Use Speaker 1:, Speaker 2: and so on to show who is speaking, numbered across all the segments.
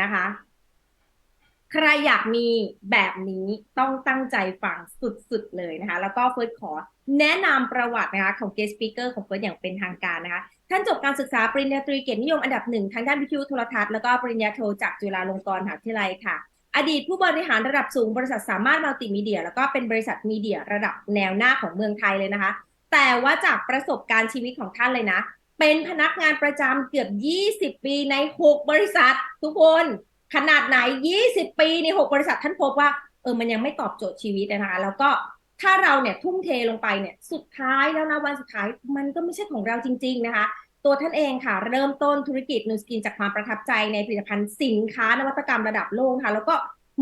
Speaker 1: นะคะ ใครอยากมีแบบนี้ต้องตั้งใจฟังสุดๆเลยนะคะ แล้วก็เฟิร์สขอแนะนำประวัตินะคะของ guest speaker ของเฟิร์สอย่างเป็นทางการนะคะ ท่านจบการศึกษาปริญญาตรีเกียรตินิยมอันดับหนึ่งทางด้านวิทยุโทรทัศน์แล้วก็ปริญญาโทจากจุฬาลงกรณ์มหาวิทยาลัยค่ะอดีตผู้บริหารระดับสูงบริษัทสามารถมัลติมีเดีย แล้วก็เป็นบริษัทมีเดียระดับแนวหน้าของเมืองไทยเลยนะคะ แต่ว่าจากประสบการณ์ชีวิตของท่านเลยนะ เป็นพนักงานประจำเกือบ 20 ปีใน 6 บริษัท ทุกคนขนาดไหน 20 ปีใน 6 บริษัทท่านพบว่าเออมันยังไม่ตอบโจทย์ชีวิตนะคะแล้วก็ถ้าเราเนี่ยทุ่มเทลงไปเนี่ยสุดท้ายแล้วนะวันสุดท้ายมันก็ไม่ใช่ของเราจริง ๆ นะคะ ตัวท่านเองค่ะ เริ่มต้นธุรกิจนูสกินจากความประทับใจในผลิตภัณฑ์สินค้านวัตกรรมระดับโลกค่ะ แล้วก็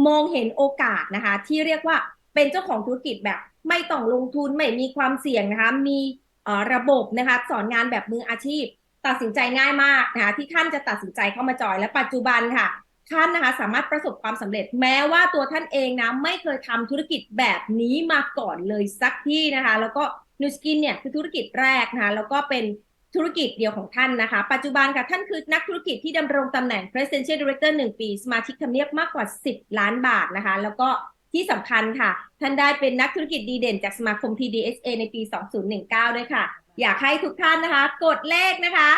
Speaker 1: มองเห็นโอกาสนะคะ ที่เรียกว่าเป็นเจ้าของธุรกิจแบบไม่ต้องลงทุนไม่มีความเสี่ยงนะคะ มี ระบบนะคะสอนงานแบบมืออาชีพ ตัดสินใจง่ายมากนะคะที่ท่านจะตัดสินใจเข้ามาจอยและปัจจุบันค่ะ ท่านนะคะสามารถประสบความสำเร็จ แม้ว่าตัวท่านเองนะไม่เคยทำธุรกิจแบบนี้มาก่อนเลยสักที่นะคะ แล้วก็นูสกินเนี่ยคือธุรกิจแรกนะคะแล้วก็เป็นธุรกิจเดียวของท่านนะคะ ปัจจุบันค่ะท่านคือนักธุรกิจที่ดำรงตำแหน่ง Presidential Director 1 ปี สมาชิกทำเนียบมากกว่า 10 ล้านบาทนะคะ แล้วก็ ที่สำคัญค่ะ ท่านได้เป็นนักธุรกิจดีเด่นจากสมาคม TDSA ในปี 2019 ด้วยค่ะ อยากให้ทุกท่านนะคะ กดเลขนะคะ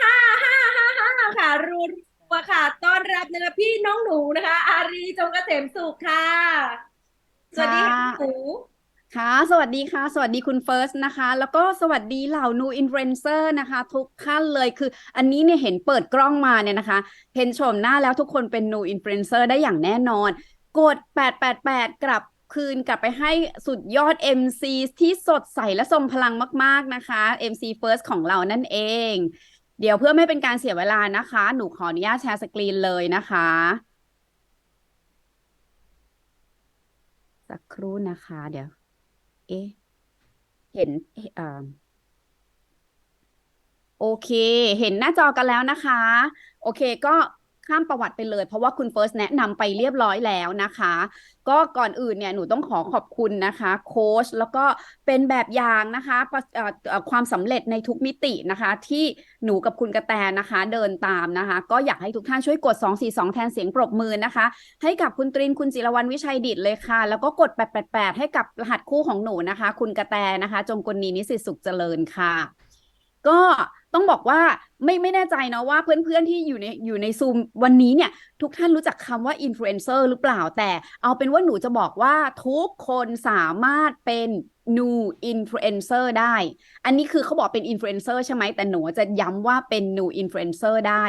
Speaker 1: ห้าห้าห้าห้าค่ะรูนตัวค่ะ ต้อนรับนะคะพี่น้องหนูนะคะ อารีจงเกษมสุขค่ะ สวัสดีค่ะหนู
Speaker 2: ค่ะ สวัสดีค่ะ สวัสดีคุณเฟิร์สนะคะ แล้วก็สวัสดีเหล่านูอินฟลูเอนเซอร์นะคะ ทุกท่านเลยคือ อันนี้เนี่ยเห็นเปิดกล้องมาเนี่ยนะคะ เห็นชมหน้าแล้วทุกคนเป็นนูอินฟลูเอนเซอร์ได้อย่างแน่นอน กด 888 กลับคืนกลับไปให้สุดยอด MC ที่สดใสและทรงพลังมาก ๆ นะคะ MC First ของเรานั่นเอง เดี๋ยวเพื่อไม่เป็นการเสียเวลานะคะ หนูขออนุญาตแชร์สกรีนเลยนะคะ สักครู่นะคะ เดี๋ยว เอ๊ะ เห็นเอ่อโอเค เห็นหน้าจอกันแล้วนะคะ โอเคก็ ข้ามประวัติไปเลย เพราะว่าคุณเฟิร์สแนะนำไปเรียบร้อยแล้วนะคะ ก็ก่อนอื่นเนี่ยหนูต้องขอขอบคุณนะคะโค้ชแล้วก็เป็นแบบอย่างนะคะความสำเร็จในทุกมิตินะคะ ที่หนูกับคุณกระแตนะคะเดินตามนะคะ ก็อยากให้ทุกท่านช่วยกด 242 แทนเสียงปรบมือนะคะ ให้กับคุณตรินคุณจิรวรรณวิชัยดิตเลยค่ะ แล้วก็กด 888 ให้กับรหัสคู่ของหนูนะคะ คุณกระแตนะคะ จงกลนีนิสิตสุขเจริญค่ะ ก็ต้องบอกว่า ไม่ไม่แน่ใจเนาะว่าเพื่อนๆที่อยู่ในอยู่ในซูมวันนี้เนี่ย ทุกท่านรู้จักคำว่าอินฟลูเอนเซอร์หรือเปล่าแต่ เอาเป็นว่าหนูจะบอกว่าทุกคนสามารถเป็น new influencer ได้ อันนี้คือเขาบอกเป็นอินฟลูเอนเซอร์ใช่ไหมแต่หนูจะย้ำว่าเป็น new influencer ได้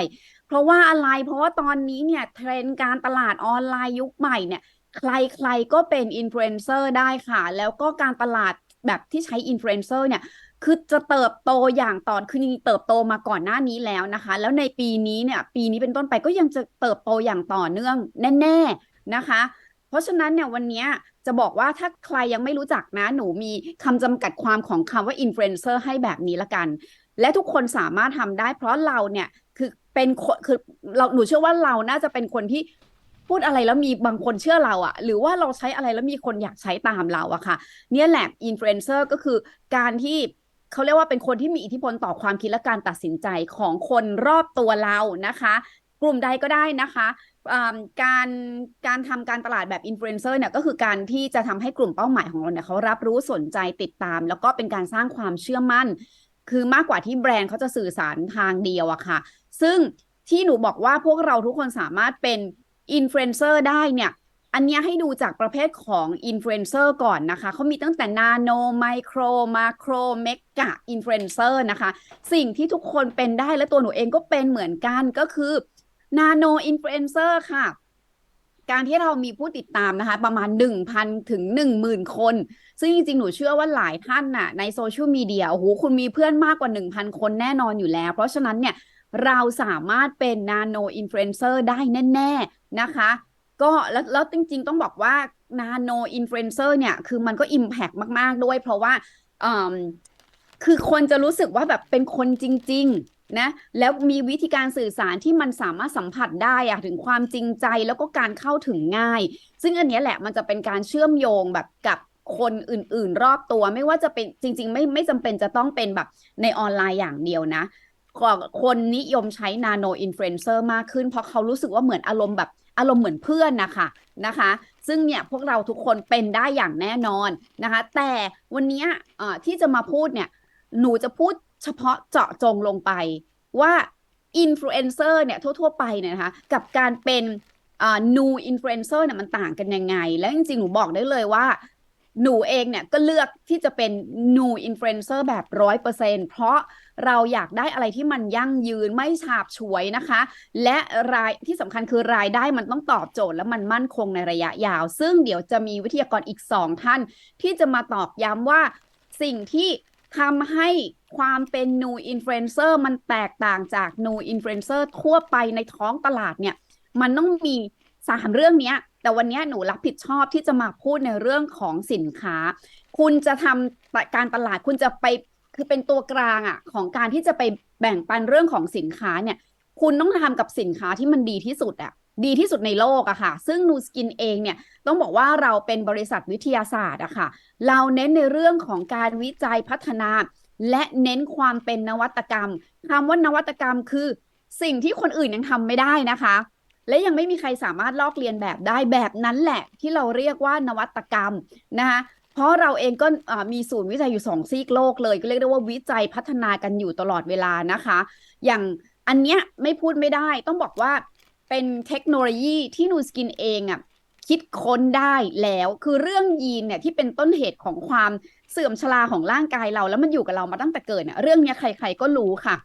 Speaker 2: เพราะว่าอะไรเพราะว่าตอนนี้เนี่ยเทรนด์การตลาดออนไลน์ยุคใหม่เนี่ย ใครๆก็เป็นอินฟลูเอนเซอร์ได้ค่ะ แล้วก็การตลาดแบบที่ใช้อินฟลูเอนเซอร์เนี่ย คือจะเติบโตอย่างต่อคือจริงเติบโตมาก่อนหน้านี้แล้วนะคะ แล้วในปีนี้เนี่ย ปีนี้เป็นต้นไปก็ยังจะเติบโตอย่างต่อเนื่องแน่ ๆนะคะ เพราะฉะนั้นเนี่ยวันนี้จะบอกว่าถ้าใครยังไม่รู้จักนะ หนูมีคำจำกัดความของคำว่าอินฟลูเอนเซอร์ให้แบบนี้ละกัน และทุกคนสามารถทำได้ เพราะเราเนี่ยคือเป็นคนคือเราหนูเชื่อว่าเราน่าจะเป็นคนที่พูดอะไรแล้วมีบางคนเชื่อเราอะหรือว่าเราใช้อะไรแล้วมีคนอยากใช้ตามเราอะค่ะ เนี่ยแหละอินฟลูเอนเซอร์ก็คือการที่ เขาเรียกว่าเป็นคนที่มีอิทธิพลต่อความคิดและการตัดสินใจของคนรอบตัวเรานะคะ กลุ่มใดก็ได้นะคะการการทำการตลาดแบบอินฟลูเอนเซอร์เนี่ยก็คือการที่จะทำให้กลุ่มเป้าหมายของเราเนี่ยเขารับรู้สนใจติดตาม แล้วก็เป็นการสร้างความเชื่อมั่น คือมากกว่าที่แบรนด์เขาจะสื่อสารทางเดียวอะค่ะ ซึ่งที่หนูบอกว่าพวกเราทุกคนสามารถเป็นอินฟลูเอนเซอร์ได้เนี่ย อันนี้ให้ดูจากประเภทของอินฟลูเอนเซอร์ก่อนนะคะ เขามีตั้งแต่นาโนไมโครมาโครเมกะอินฟลูเอนเซอร์นะคะ สิ่งที่ทุกคนเป็นได้และตัวหนูเองก็เป็นเหมือนกันก็คือนาโนอินฟลูเอนเซอร์ค่ะ การที่เรามีผู้ติดตามนะคะ ประมาณ 1,000 ถึง 10,000 คน ซึ่งจริงๆ หนูเชื่อว่าหลายท่านน่ะในโซเชียลมีเดียโอ้โหคุณมีเพื่อนมากกว่า 1,000 คนแน่นอนอยู่แล้ว เพราะฉะนั้นเนี่ยเราสามารถเป็นนาโนอินฟลูเอนเซอร์ได้แน่ ๆ นะคะ ก็แล้วแล้วจริง ๆ ต้องบอกว่านาโนอินฟลูเอนเซอร์เนี่ย คือมันก็อิมแพกมาก ๆ ด้วย เพราะว่าคือคนจะรู้สึกว่าแบบเป็นคนจริง ๆ นะ แล้วมีวิธีการสื่อสารที่มันสามารถสัมผัสได้อะถึงความจริงใจแล้วก็การเข้าถึงง่าย ซึ่งอันนี้แหละมันจะเป็นการเชื่อมโยงแบบกับคนอื่น ๆ รอบตัวไม่ว่าจะเป็นจริง ๆ ไม่ไม่จำเป็นจะต้องเป็นแบบในออนไลน์อย่างเดียวนะคนนิยมใช้นาโนอินฟลูเอนเซอร์มากขึ้น เพราะเขารู้สึกว่าเหมือนอารมณ์แบบ อารมณ์เหมือนเพื่อนนะคะนะคะ ซึ่งเนี่ยพวกเราทุกคนเป็นได้อย่างแน่นอนนะคะ แต่วันเนี้ยที่จะมาพูดเนี่ยหนูจะพูดเฉพาะเจาะจงลงไปว่าอินฟลูเอนเซอร์เนี่ยทั่ว ๆ ไปเนี่ยนะคะกับการเป็นอ่า new influencer เนี่ยมันต่างกันยังไง แล้วจริงๆ หนูบอกได้เลยว่า หนูเองเนี่ยก็เลือกที่จะเป็น new influencer แบบร้อยเปอร์เซ็นเพราะเราอยากได้อะไรที่มันยั่งยืนไม่ฉาบฉวยนะคะ และรายที่สำคัญคือรายได้มันต้องตอบโจทย์และมันมั่นคงในระยะยาว ซึ่งเดี๋ยวจะมีวิทยากรอีก2ท่าน ที่จะมาตอกย้ำว่าสิ่งที่ทำให้ความเป็น new influencer มันแตกต่างจาก new influencer ทั่วไปในท้องตลาดเนี่ย มันต้องมีสามเรื่องนี้ แต่วันนี้หนูรับผิดชอบที่จะมาพูดในเรื่องของสินค้า คุณจะทำการตลาดคุณจะไปคือเป็นตัวกลางอะของการที่จะไปแบ่งปันเรื่องของสินค้าเนี่ย คุณต้องทำกับสินค้าที่มันดีที่สุดอะดีที่สุดในโลกอะค่ะ ซึ่งนูสกินเองเนี่ยต้องบอกว่าเราเป็นบริษัทวิทยาศาสตร์อะค่ะ เราเน้นในเรื่องของการวิจัยพัฒนา และเน้นความเป็นนวัตกรรมคำว่านวัตกรรมคือสิ่งที่คนอื่นยังทำไม่ได้นะคะ และยังไม่มีใครสามารถลอกเลียนแบบได้แบบนั้นแหละ ที่เราเรียกว่านวัตกรรมนะคะเพราะเราเองก็มีศูนย์วิจัยอยู่สองซีกโลกเลย ก็เรียกได้ว่าวิจัยพัฒนากันอยู่ตลอดเวลานะคะ อย่างอันเนี้ยไม่พูดไม่ได้ ต้องบอกว่าเป็นเทคโนโลยีที่นูสกินเองอะคิดค้นได้แล้วคือเรื่องยีนเนี่ยที่เป็นต้นเหตุของความเสื่อมชราของร่างกายเรา แล้วมันอยู่กับเรามาตั้งแต่เกิดเนี่ยเรื่องนี้ใคร ๆก็รู้ค่ะ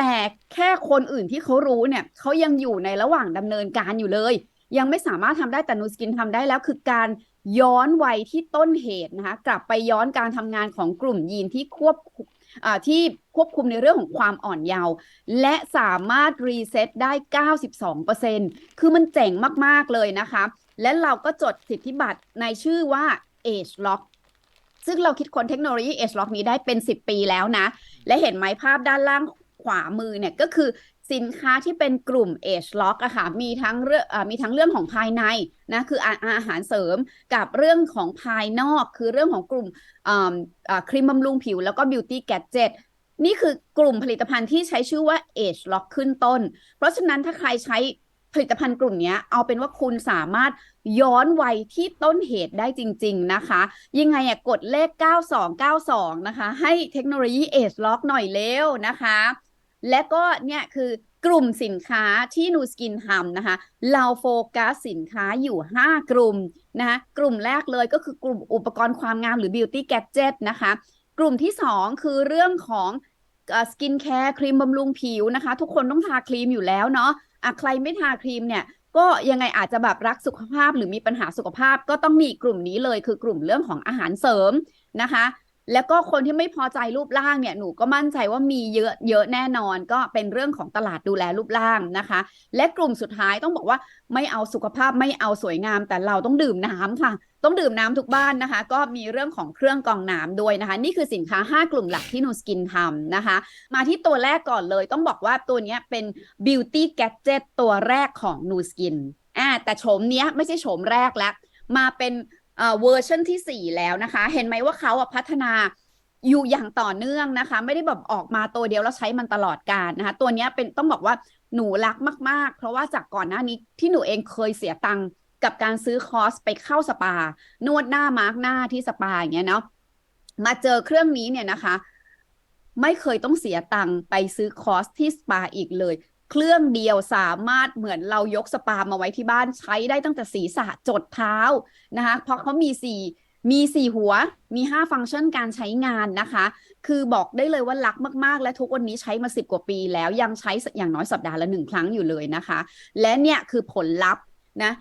Speaker 2: แต่แค่คนอื่นที่เขารู้เนี่ยเขายังอยู่ในระหว่างดำเนินการอยู่เลย ยังไม่สามารถทำได้แต่นูสกินทำได้แล้วคือการย้อนวัยที่ต้นเหตุนะคะกลับไปย้อนการทำงานของกลุ่มยีนที่ควบที่ควบคุมในเรื่องของความอ่อนเยาว์และสามารถรีเซ็ตได้ 92%คือมันเจ๋งมาก ๆ เลยนะคะ และเราก็จดสิทธิบัตรในชื่อว่า Age Lock ซึ่งเราคิดค้นเทคโนโลยี Age Lock นี้ได้เป็น 10 ปีแล้วนะ และเห็นไหมภาพด้านล่าง ขวามือเนี่ยก็คือสินค้าที่เป็นกลุ่ม Age Lock อะค่ะ มีทั้งเรื่องมีทั้งเรื่องของภายในนะคืออาอาหารเสริมกับเรื่องของภายนอกคือเรื่องของกลุ่มครีมบำรุงผิวแล้วก็ Beauty Gadget นี่คือกลุ่มผลิตภัณฑ์ที่ใช้ชื่อว่า Age Lock ขึ้นต้น เพราะฉะนั้นถ้าใครใช้ผลิตภัณฑ์กลุ่มนี้เอาเป็นว่าคุณสามารถย้อนวัยที่ต้นเหตุได้จริง ๆ นะคะ ยังไงอะกดเลข 9292 นะคะ ให้เทคโนโลยี Age Lock หน่อยเร็วนะคะ และก็เนี่ยคือกลุ่มสินค้าที่นูสกินทำนะคะ เราโฟกัสสินค้าอยู่ 5 กลุ่มนะคะกลุ่มแรกเลยก็คือกลุ่มอุปกรณ์ความงามหรือ Beauty Gadget นะคะ กลุ่มที่ 2 คือเรื่องของสกินแคร์ครีมบำรุงผิวนะคะ ทุกคนต้องทาครีมอยู่แล้วเนาะอะใครไม่ทาครีมเนี่ย ก็ยังไงอาจจะแบบรักสุขภาพหรือมีปัญหาสุขภาพก็ต้องมีกลุ่มนี้เลยคือกลุ่มเรื่องของอาหารเสริมนะคะ แล้วก็คนที่ไม่พอใจรูปร่างเนี่ยหนูก็มั่นใจว่ามีเยอะเยอะแน่นอน ก็เป็นเรื่องของตลาดดูแลรูปร่างนะคะ และกลุ่มสุดท้ายต้องบอกว่าไม่เอาสุขภาพไม่เอาสวยงาม แต่เราต้องดื่มน้ำค่ะ ต้องดื่มน้ำทุกบ้านนะคะ ก็มีเรื่องของเครื่องกรองน้ำด้วยนะคะ นี่คือสินค้า 5 กลุ่มหลักที่นูสกินทำนะคะ มาที่ตัวแรกก่อนเลย ต้องบอกว่าตัวนี้เป็น beauty gadget ตัวแรกของนูสกินอ่าแต่โฉมเนี้ยไม่ใช่โฉมแรกแล้วมาเป็น เวอร์ชันที่ 4 แล้วนะคะ เห็นไหมว่าเขาพัฒนาอยู่อย่างต่อเนื่องนะคะ ไม่ได้แบบออกมาตัวเดียวแล้วใช้มันตลอดการนะคะ ตัวนี้เป็นต้องบอกว่าหนูรักมาก ๆ เพราะว่าจากก่อนหน้านี้ที่หนูเองเคยเสียตังค์กับการซื้อคอร์สไปเข้าสปา นวดหน้ามาร์กหน้าที่สปาอย่างเงี้ยเนาะมาเจอเครื่องนี้เนี่ยนะคะ ไม่เคยต้องเสียตังค์ไปซื้อคอร์สที่สปาอีกเลย เครื่องเดียวสามารถเหมือนเรายกสปามาไว้ที่บ้านใช้ได้ตั้งแต่ศีรษะจดเท้านะคะ เพราะเขามีสี่มีสี่หัวมีห้าฟังก์ชันการใช้งานนะคะ คือบอกได้เลยว่ารักมาก ๆ และทุกวันนี้ใช้มาสิบกว่าปีแล้วยังใช้อย่างน้อยสัปดาห์ละหนึ่งครั้งอยู่เลยนะคะ และเนี่ยคือผลลัพธ์นะ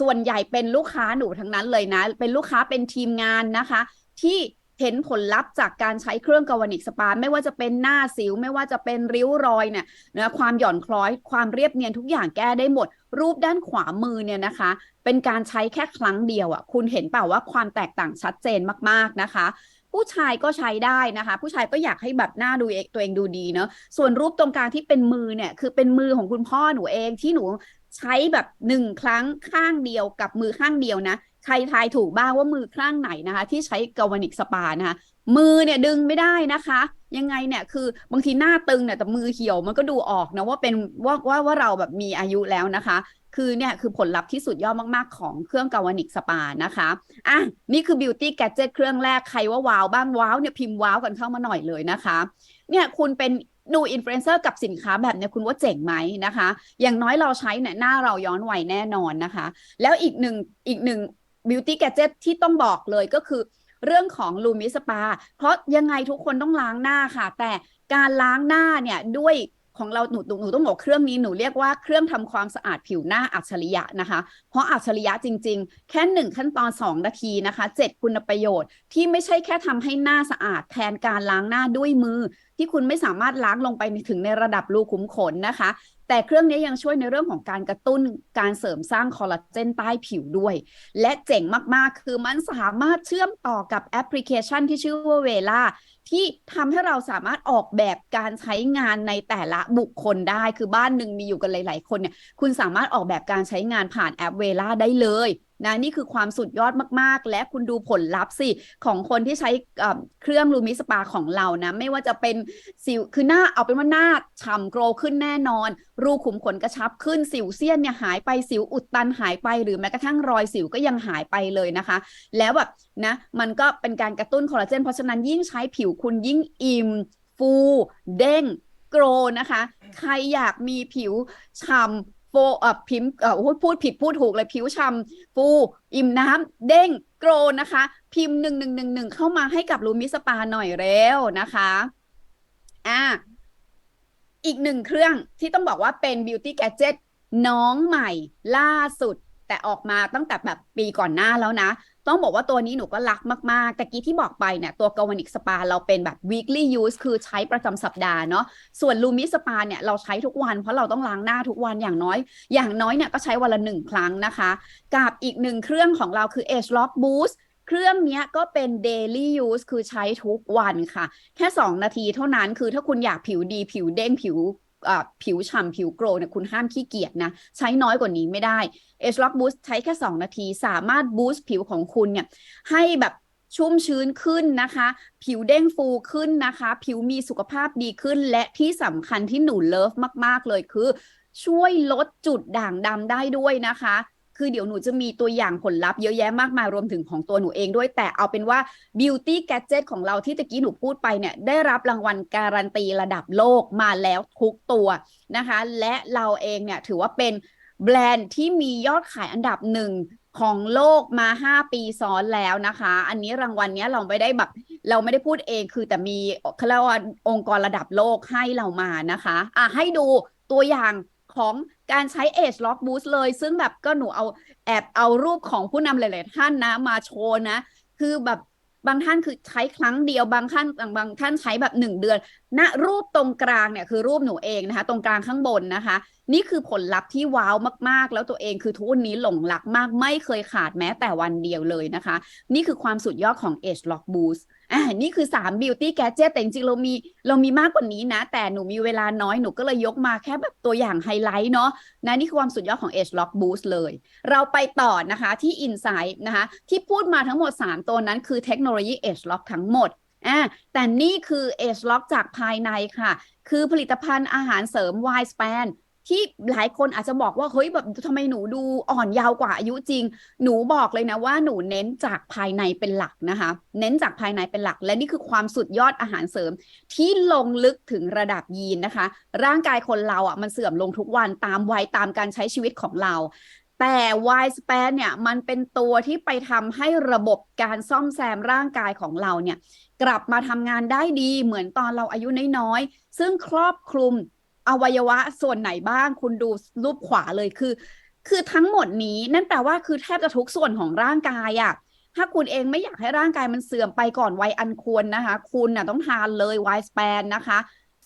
Speaker 2: ส่วนใหญ่เป็นลูกค้าหนูทั้งนั้นเลยนะ เป็นลูกค้าเป็นทีมงานนะคะ ที่ เห็นผลลัพธ์จากการใช้เครื่องกาวนิกสปา ไม่ว่าจะเป็นหน้าสิว ไม่ว่าจะเป็นริ้วรอยเนี่ยนะความหย่อนคล้อยความเรียบเนียนทุกอย่างแก้ได้หมด รูปด้านขวามือเนี่ยนะคะ เป็นการใช้แค่ครั้งเดียวอะ่ะ คุณเห็นเปล่าว่าความแตกต่างชัดเจนมากๆนะคะ ผู้ชายก็ใช้ได้นะคะ ผู้ชายก็อยากให้แบบหน้าดูเองตัวเองดูดีเนาะส่วนรูปตรงกลางที่เป็นมือเนี่ยคือเป็นมือของคุณพ่อหนูเองที่หนูใช้แบบหนึ่งครั้งข้างเดียวกับมือข้างเดียวนะ ใครทายถูกบ้างว่ามือข้างไหนนะคะ ที่ใช้กาวนิกสปานะคะมือเนี่ยดึงไม่ได้นะคะ ยังไงเนี่ยคือบางทีหน้าตึงเนี่ยแต่มือเหี่ยวมันก็ดูออกนะว่าเป็นว่าว่าว่าเราแบบมีอายุแล้วนะคะ คือเนี่ยคือผลลัพธ์ที่สุดยอดมากๆ ของเครื่องกาวานิกสปานะคะอะนี่คือ Beauty Gadget เครื่องแรกใครว่าว้าวบ้างว้าวเนี่ยพิมพ์ว้าวกันเข้ามาหน่อยเลยนะคะเนี่ยคุณเป็นดูอินฟลูเอนเซอร์กับสินค้าแบบเนี้ยคุณว่าเจ๋งไหมนะคะ อย่างน้อยเราใช้เนี่ยหน้าเราย้อนวัยแน่นอนนะคะ แล้วอีกหนึ่งอีกหนึ่ง บิวตี้แกจิตที่ต้องบอกเลยก็คือเรื่องของลูมิสปา เพราะยังไงทุกคนต้องล้างหน้าค่ะ แต่การล้างหน้าเนี่ยด้วย ของเราหนูหนูต้องบอกเครื่องนี้หนูเรียกว่าเครื่องทำความสะอาดผิวหน้าอัจฉริยะนะคะ เพราะอัจฉริยะจริง ๆ แค่หนึ่งขั้นตอน 2 นาทีนะคะเจ็ดคุณประโยชน์ที่ไม่ใช่แค่ทำให้หน้าสะอาดแทนการล้างหน้าด้วยมือ ที่คุณไม่สามารถล้างลงไปถึงในระดับรูขุมขนนะคะ แต่เครื่องนี้ยังช่วยในเรื่องของการกระตุ้นการเสริมสร้างคอลลาเจนใต้ผิวด้วย และเจ๋งมากๆ คือมันสามารถเชื่อมต่อกับแอปพลิเคชันที่ชื่อว่าเวล่า ที่ทำให้เราสามารถออกแบบการใช้งานในแต่ละบุคคลได้ คือบ้านหนึ่งมีอยู่กันหลาย ๆ คนเนี่ย คุณสามารถออกแบบการใช้งานผ่านแอปเวล่าได้เลย นะนี่คือความสุดยอดมากๆ และคุณดูผลลัพธ์สิ ของคนที่ใช้เครื่องลูมิสปาของเรานะ ไม่ว่าจะเป็นสิวคือหน้าเอาเป็นว่าหน้าฉ่ำโกรขึ้นแน่นอน รูขุมขนกระชับขึ้นสิวเซียนเนี่ยหายไปสิวอุดตันหายไป หรือแม้กระทั่งรอยสิวก็ยังหายไปเลยนะคะ แล้วแบบนะ มันก็เป็นการกระตุ้นคอลลาเจนเพราะฉะนั้นยิ่งใช้ผิวคุณยิ่งอิ่ม ฟู เด้งโกรนะคะ ใครอยากมีผิวฉ่ำ โฟอะพิมพ์อะพูดผิดพูดถูกเลยผิวฉ่ำฟูอิ่มน้ำเด้งโกรนะคะ พิมพ์หนึ่งหนึ่งหนึ่งหนึ่งเข้ามาให้กับลูมิสปาหน่อยเร็วนะคะอะอีกหนึ่งเครื่องที่ต้องบอกว่าเป็นบิวตี้แกจ e t น้องใหม่ล่าสุด แต่ออกมาตั้งแต่แบบปีก่อนหน้าแล้วนะ ต้องบอกว่าตัวนี้หนูก็รักมากๆ แต่กี้ที่บอกไปเนี่ยตัวกาวานิกสปาเราเป็นแบบ weekly use คือใช้ประจำสัปดาห์เนาะ ส่วนลูมิสปาเนี่ยเราใช้ทุกวันเพราะเราต้องล้างหน้าทุกวันอย่างน้อย อย่างน้อยเนี่ยก็ใช้วันละหนึ่งครั้งนะคะ กับอีกหนึ่งเครื่องของเราคือ Age Lock Boost เครื่องเนี้ยก็เป็น daily use คือใช้ทุกวันค่ะ แค่ 2 นาทีเท่านั้นคือถ้าคุณอยากผิวดีผิวเด้งผิว ผิวฉ่ำผิวโกรเนี่ยคุณห้ามขี้เกียจนะ ใช้น้อยกว่านี้ไม่ได้ Age Lock Boost ใช้แค่ 2 นาที สามารถบูสต์ผิวของคุณเนี่ยให้แบบชุ่มชื้นขึ้นนะคะ ผิวเด้งฟูขึ้นนะคะ ผิวมีสุขภาพดีขึ้น และที่สำคัญที่หนูเลิฟมาก ๆ เลยคือ ช่วยลดจุดด่างดำได้ด้วยนะคะ คือเดี๋ยวหนูจะมีตัวอย่างผลลัพธ์เยอะแยะมากมายรวมถึงของตัวหนูเองด้วย แต่เอาเป็นว่า Beauty Gadget ของเราที่ตะกี้หนูพูดไปเนี่ยได้รับรางวัลการันตีระดับโลกมาแล้วทุกตัวนะคะ และเราเองเนี่ยถือว่าเป็นแบรนด์ที่มียอดขายอันดับหนึ่งของโลกมา 5 ปีซ้อนแล้วนะคะ อันนี้รางวัลเนี้ยเราไม่ได้แบบเราไม่ได้พูดเองคือแต่มีเขาเรียกว่าองค์กรระดับโลกให้เรามานะคะ อะให้ดูตัวอย่างของ การใช้ Age Lock Boost เลย ซึ่งแบบก็หนูเอาแอบเอารูปของผู้นำหลาย ๆ ท่านนะมาโชว์นะ คือแบบบางท่านคือใช้ครั้งเดียวบางท่านบางบางท่านใช้แบบหนึ่งเดือนณรูปตรงกลางเนี่ยคือรูปหนูเองนะคะ ตรงกลางข้างบนนะคะ นี่คือผลลัพธ์ที่ว้าวมาก ๆ แล้วตัวเองคือทุกนนี้หลงรักมาก ไม่เคยขาดแม้แต่วันเดียวเลยนะคะ นี่คือความสุดยอดของ Age Lock Boost อ่านี่คือ3 Beauty Gadget แต่จริงๆเรามีเรามีมากกว่านี้นะ แต่หนูมีเวลาน้อยหนูก็เลยยกมาแค่แบบตัวอย่างไฮไลท์เนาะนะนี่คือความสุดยอดของ Age Lock Boost เลย เราไปต่อนะคะที่ Insight นะคะที่พูดมาทั้งหมด 3 ตัวนั้นคือเทคโนโลยี Age Lock ทั้งหมดอ่าแต่นี่คือ Age Lock จากภายในค่ะ คือผลิตภัณฑ์อาหารเสริม Y Span ที่หลายคนอาจจะบอกว่าเฮ้ยแบบทำไมหนูดูอ่อนเยาวกว่าอายุจริง หนูบอกเลยนะว่าหนูเน้นจากภายในเป็นหลักนะคะ เน้นจากภายในเป็นหลัก และนี่คือความสุดยอดอาหารเสริม ที่ลงลึกถึงระดับยีนนะคะ ร่างกายคนเราอะมันเสื่อมลงทุกวันตามวัยตามการใช้ชีวิตของเราแต่ Y span เนี่ยมันเป็นตัวที่ไปทำให้ระบบการซ่อมแซมร่างกายของเราเนี่ยกลับมาทำงานได้ดีเหมือนตอนเราอายุน้อยๆ ซึ่งครอบคลุม อวัยวะส่วนไหนบ้าง คุณดูรูปขวาเลยคือ คือทั้งหมดนี้นั่นแปลว่าคือแทบจะทุกส่วนของร่างกายอะถ้าคุณเองไม่อยากให้ร่างกายมันเสื่อมไปก่อนวัยอันควรนะคะ คุณน่ะต้องทานเลย Y span นนะคะ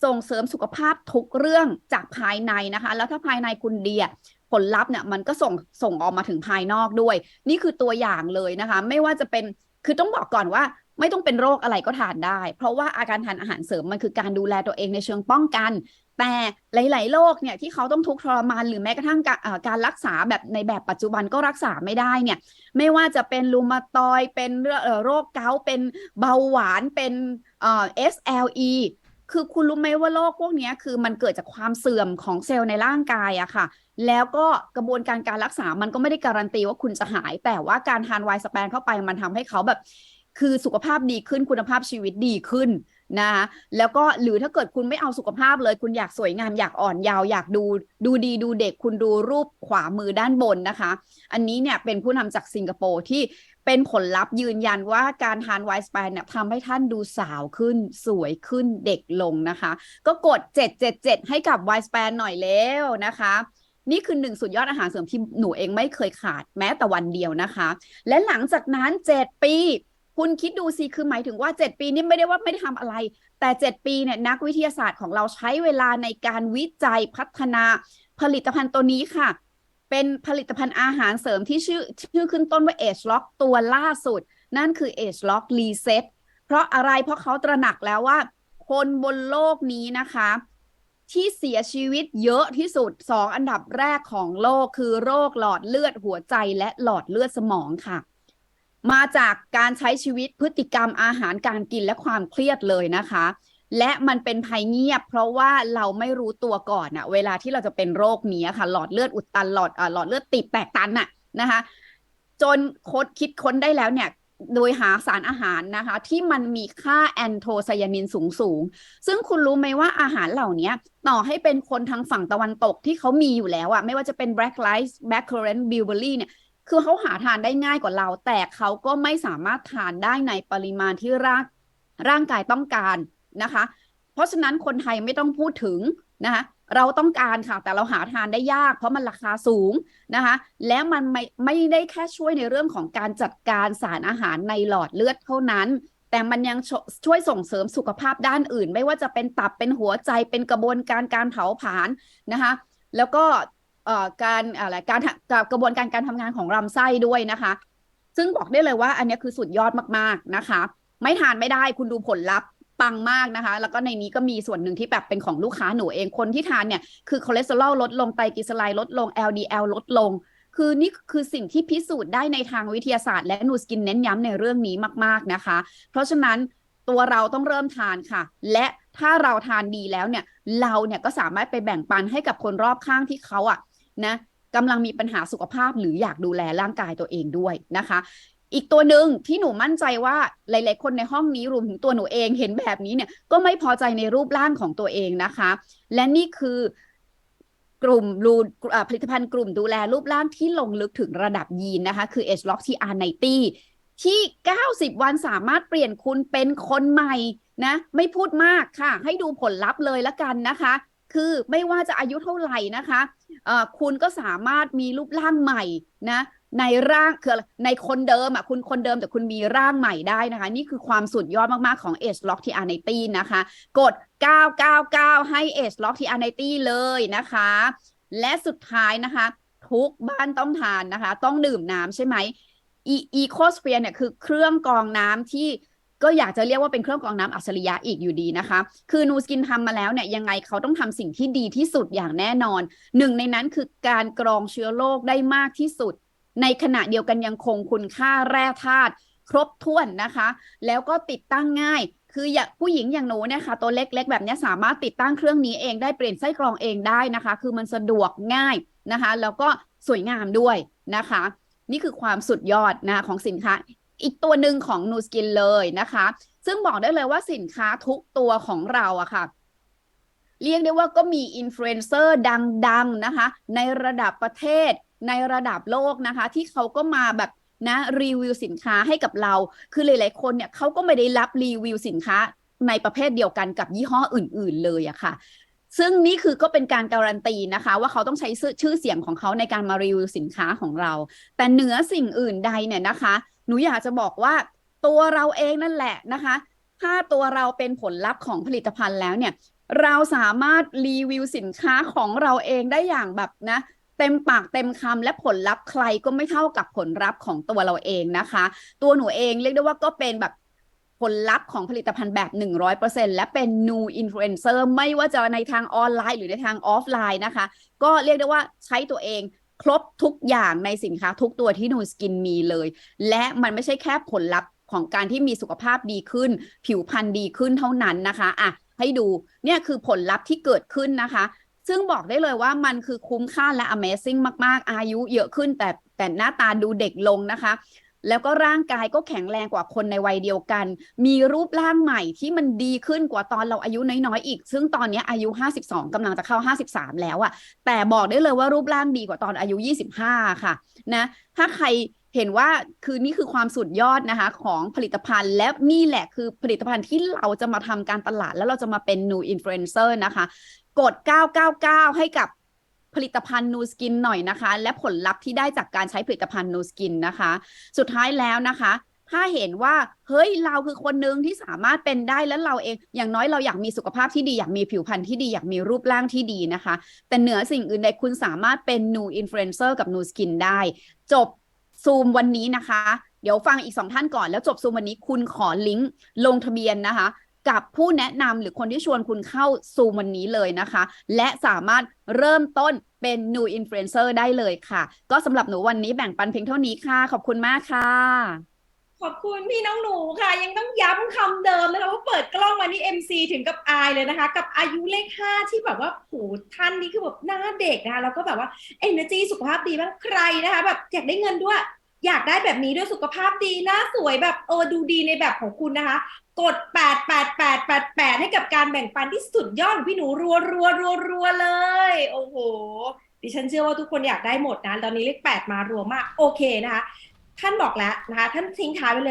Speaker 2: ส่งเสริมสุขภาพทุกเรื่องจากภายในนะคะ แล้วถ้าภายในคุณดีอะผลลัพธ์เนี่ยมันก็ส่งส่งออกมาถึงภายนอกด้วย นี่คือตัวอย่างเลยนะคะ ไม่ว่าจะเป็นคือต้องบอกก่อนว่า ไม่ต้องเป็นโรคอะไรก็ทานได้ เพราะว่าอาการทานอาหารเสริมมันคือการดูแลตัวเองในเชิงป้องกัน แต่หลาย ๆ โรคเนี่ยที่เขาต้องทุกข์ทรมานหรือแม้กระทั่งการรักษาแบบในแบบปัจจุบันก็รักษาไม่ได้เนี่ยไม่ว่าจะเป็นรูมาตอยเป็นโรคเกาต์เป็นเบาหวานเป็นเอ่อ SLE คือคุณรู้ไหมว่าโรคพวกนี้คือมันเกิดจากความเสื่อมของเซลล์ในร่างกายอะค่ะ แล้วก็กระบวนการการรักษามันก็ไม่ได้การันตีว่าคุณจะหาย แต่ว่าการทานไวน์สแปนเข้าไปมันทำให้เขาแบบ คือสุขภาพดีขึ้นคุณภาพชีวิตดีขึ้น นะคะแล้วก็หรือถ้าเกิดคุณไม่เอาสุขภาพเลย คุณอยากสวยงามอยากอ่อนยาวอยากดูดูดีดูเด็กคุณดูรูปขวามือด้านบนนะคะ อันนี้เนี่ยเป็นผู้นำจากสิงคโปร์ที่เป็นผลลัพธ์ยืนยันว่าการทานไวน์สแปนเนี่ยทำให้ท่านดูสาวขึ้นสวยขึ้นเด็กลงนะคะ ก็กด 777 ให้กับไวน์สแปนหน่อยแล้วนะคะนี่คือหนึ่งสุดยอดอาหารเสริมที่หนูเองไม่เคยขาดแม้แต่วันเดียวนะคะ และหลังจากนั้น 7 ปี คุณคิดดูสิคือหมายถึงว่า 7 ปีนี่ไม่ได้ว่าไม่ได้ทำอะไร แต่ 7 ปีเนี่ยนักวิทยาศาสตร์ของเราใช้เวลาในการวิจัยพัฒนาผลิตภัณฑ์ตัวนี้ค่ะ เป็นผลิตภัณฑ์อาหารเสริมที่ชื่อชื่อขึ้นต้นว่า Age Lock ตัวล่าสุด นั่นคือ Age Lock Reset เพราะอะไรเพราะเขาตระหนักแล้วว่า คนบนโลกนี้นะคะ ที่เสียชีวิตเยอะที่สุด2อันดับแรกของโลกคือโรคหลอดเลือดหัวใจและหลอดเลือดสมองค่ะ มาจากการใช้ชีวิตพฤติกรรมอาหารการกินและความเครียดเลยนะคะ และมันเป็นภัยเงียบ เพราะว่าเราไม่รู้ตัวก่อนอะเวลาที่เราจะเป็นโรคนี้ค่ะ หลอดเลือดอุดตันหลอดเอ่อหลอดเลือดตีบแตกตันน่ะนะคะ จนค้นคิดค้นได้แล้วเนี่ยโดยหาสารอาหารนะคะ ที่มันมีค่าแอนโทไซยานินสูงสูงๆซึ่งคุณรู้ไหมว่าอาหารเหล่านี้ต่อให้เป็นคนทางฝั่งตะวันตกที่เขามีอยู่แล้วอะไม่ว่าจะเป็น black rice blackcurrant bilberry เนี่ย คือเขาหาทานได้ง่ายกว่าเรา แต่เขาก็ไม่สามารถทานได้ในปริมาณที่ร่างร่างกายต้องการนะคะ เพราะฉะนั้นคนไทยไม่ต้องพูดถึงนะคะเราต้องการค่ะแต่เราหาทานได้ยาก เพราะมันราคาสูงนะคะและมันไม่ไม่ได้แค่ช่วยในเรื่องของการจัดการสารอาหารในหลอดเลือดเท่านั้น แต่มันยังชช่วยส่งเสริมสุขภาพด้านอื่น ไม่ว่าจะเป็นตับเป็นหัวใจเป็นกระบวนการการเผาผลาญนะคะแล้วก็ การอะไรการกับกระบวนการการทำงานของลำไส้ด้วยนะคะ ซึ่งบอกได้เลยว่าอันนี้คือสุดยอดมากๆนะคะ ไม่ทานไม่ได้คุณดูผลลัพธ์ปังมากนะคะ แล้วก็ในนี้ก็มีส่วนหนึ่งที่แบบเป็นของลูกค้าหนูเองคนที่ทานเนี่ยคือคอเลสเตอรอลลดลงไตรกลีเซอไรด์ลดลง LDL ลดลง คือนี่คือสิ่งที่พิสูจน์ได้ในทางวิทยาศาสตร์ และนูสกินเน้นย้ำในเรื่องนี้มากๆนะคะ เพราะฉะนั้นตัวเราต้องเริ่มทานค่ะ และถ้าเราทานดีแล้วเนี่ย เราเนี่ยก็สามารถไปแบ่งปันให้กับคนรอบข้างที่เขาอะ นะกำลังมีปัญหาสุขภาพหรืออยากดูแลร่างกายตัวเองด้วยนะคะ อีกตัวหนึ่งที่หนูมั่นใจว่าหลาย ๆ คนในห้องนี้รวมถึงตัวหนูเองเห็นแบบนี้เนี่ยก็ไม่พอใจในรูปร่างของตัวเองนะคะ และนี่คือกลุ่มรูผลิตภัณฑ์กลุ่มดูแลรูปร่างที่ลงลึกถึงระดับยีนนะคะ คือ H Lock TR90 ที่ 90 วันสามารถเปลี่ยนคุณเป็นคนใหม่นะ ไม่พูดมากค่ะ ให้ดูผลลัพธ์เลยละกันนะคะ คือไม่ว่าจะอายุเท่าไหร่นะคะเอ่อคุณก็สามารถมีรูปร่างใหม่นะในร่างคือในคนเดิมอะคุณคนเดิมแต่คุณมีร่างใหม่ได้นะคะ นี่คือความสุดยอดมาก ๆ ของ Age Lock TR ในตี้นะคะ กด 999 ให้ Age Lock TR ในตี้เลยนะคะ และสุดท้ายนะคะ ทุกบ้านต้องทานนะคะ ต้องดื่มน้ำใช่ไหมอีโคสเฟียเนี่ยคือเครื่องกรองน้ำที่ ก็อยากจะเรียกว่าเป็นเครื่องกรองน้ำอัจฉริยะอีกอยู่ดีนะคะ คือนูสกินทำมาแล้วเนี่ยยังไงเขาต้องทำสิ่งที่ดีที่สุดอย่างแน่นอน หนึ่งในนั้นคือการกรองเชื้อโรคได้มากที่สุด ในขณะเดียวกันยังคงคุณค่าแร่ธาตุครบถ้วนนะคะ แล้วก็ติดตั้งง่ายคืออย่าผู้หญิงอย่างหนูเนี่ยค่ะตัวเล็กๆ แบบนี้สามารถติดตั้งเครื่องนี้เองได้เปลี่ยนไส้กรองเองได้นะคะ คือมันสะดวกง่ายนะคะ แล้วก็สวยงามด้วยนะคะ นี่คือความสุดยอดนะของสินค้า อีกตัวหนึ่งของนูสกินเลยนะคะ ซึ่งบอกได้เลยว่าสินค้าทุกตัวของเราอะค่ะ เรียกได้ว่าก็มีอินฟลูเอนเซอร์ดัง ๆ นะคะ ในระดับประเทศ ในระดับโลกนะคะ ที่เขาก็มาแบบนะรีวิวสินค้าให้กับเรา คือหลาย ๆ คนเนี่ยเขาก็ไม่ได้รับรีวิวสินค้าในประเภทเดียวกันกับยี่ห้ออื่น ๆ เลยอะค่ะ ซึ่งนี่คือก็เป็นการการันตีนะคะ ว่าเขาต้องใช้ชื่อเสียงของเขาในการมารีวิวสินค้าของเรา แต่เหนือสิ่งอื่นใดเนี่ยนะคะ หนูอยากจะบอกว่าตัวเราเองนั่นแหละนะคะ ถ้าตัวเราเป็นผลลัพธ์ของผลิตภัณฑ์แล้วเนี่ย เราสามารถรีวิวสินค้าของเราเองได้อย่างแบบนะเต็มปากเต็มคำและผลลัพธ์ใครก็ไม่เท่ากับผลลัพธ์ของตัวเราเองนะคะ ตัวหนูเองเรียกได้ว่าก็เป็นแบบผลลัพธ์ของผลิตภัณฑ์แบบ 100%และเป็น new influencer ไม่ว่าจะในทางออนไลน์หรือในทางออฟไลน์นะคะ ก็เรียกได้ว่าใช้ตัวเอง ครบทุกอย่างในสินค้าทุกตัวที่นูสกินมีเลย และมันไม่ใช่แค่ผลลัพธ์ของการที่มีสุขภาพดีขึ้น ผิวพรรณดีขึ้นเท่านั้นนะคะอะให้ดูเนี่ยคือผลลัพธ์ที่เกิดขึ้นนะคะ ซึ่งบอกได้เลยว่ามันคือคุ้มค่าและ Amazing มาก ๆ อายุเยอะขึ้นแต่แต่หน้าตาดูเด็กลงนะคะ แล้วก็ร่างกายก็แข็งแรงกว่าคนในวัยเดียวกัน มีรูปร่างใหม่ที่มันดีขึ้นกว่าตอนเราอายุน้อยๆอีก ซึ่งตอนนี้อายุ 52กำลังจะเข้า 53 แล้วอะแต่บอกได้เลยว่ารูปร่างดีกว่าตอนอายุ 25 ค่ะนะถ้าใครเห็นว่าคือนี่คือความสุดยอดนะคะของผลิตภัณฑ์ และนี่แหละคือผลิตภัณฑ์ที่เราจะมาทำการตลาด แล้วเราจะมาเป็น new influencer นะคะ กด 999 ให้กับ ผลิตภัณฑ์ Nu Skin หน่อยนะคะ และผลลัพธ์ที่ได้จากการใช้ผลิตภัณฑ์ Nu Skin นะคะ สุดท้ายแล้วนะคะถ้าเห็นว่าเฮ้ยเราคือคนหนึ่งที่สามารถเป็นได้แล้วเราเอง อย่างน้อยเราอยากมีสุขภาพที่ดีอยากมีผิวพรรณที่ดีอยากมีรูปร่างที่ดีนะคะ แต่เหนือสิ่งอื่นใดคุณสามารถเป็น Nu Influencer กับ Nu Skin ได้ จบซูมวันนี้นะคะ เดี๋ยวฟังอีกสองท่านก่อนแล้วจบซูมวันนี้คุณขอลิงก์ลงทะเบียนนะคะ กับผู้แนะนำหรือคนที่ชวนคุณเข้าซูมวันนี้เลยนะคะ และสามารถเริ่มต้น เป็น new influencer ได้เลยค่ะ ก็สำหรับหนูวันนี้แบ่งปันเพียงเท่านี้ค่ะ ขอบคุณมากค่ะ
Speaker 1: ขอบคุณพี่น้องหนูค่ะ ยังต้องย้ำคำเดิมนะคะว่าเปิดกล้องมานี่ MC ถึงกับอายเลยนะคะ กับอายุเลขห้าที่แบบว่าโหท่านนี้คือแบบหน้าเด็กนะคะแล้วก็แบบว่า energy สุขภาพดีบ้างใครนะคะ แบบอยากได้เงินด้วย อยากได้แบบนี้ด้วยสุขภาพดีหน้าสวยแบบเออดูดีในแบบของคุณนะคะ กด 8 8 8 8 8 ให้กับการแบ่งปันที่สุดยอดของพี่หนูรัวรัวรัวรัวเลย โอ้โห ดิฉันเชื่อว่าทุกคนอยากได้หมดนะ ตอนนี้เลข8มารัวมาก โอเคนะคะ ท่านบอกแล้วนะคะ ท่านทิ้งท้ายไปเลย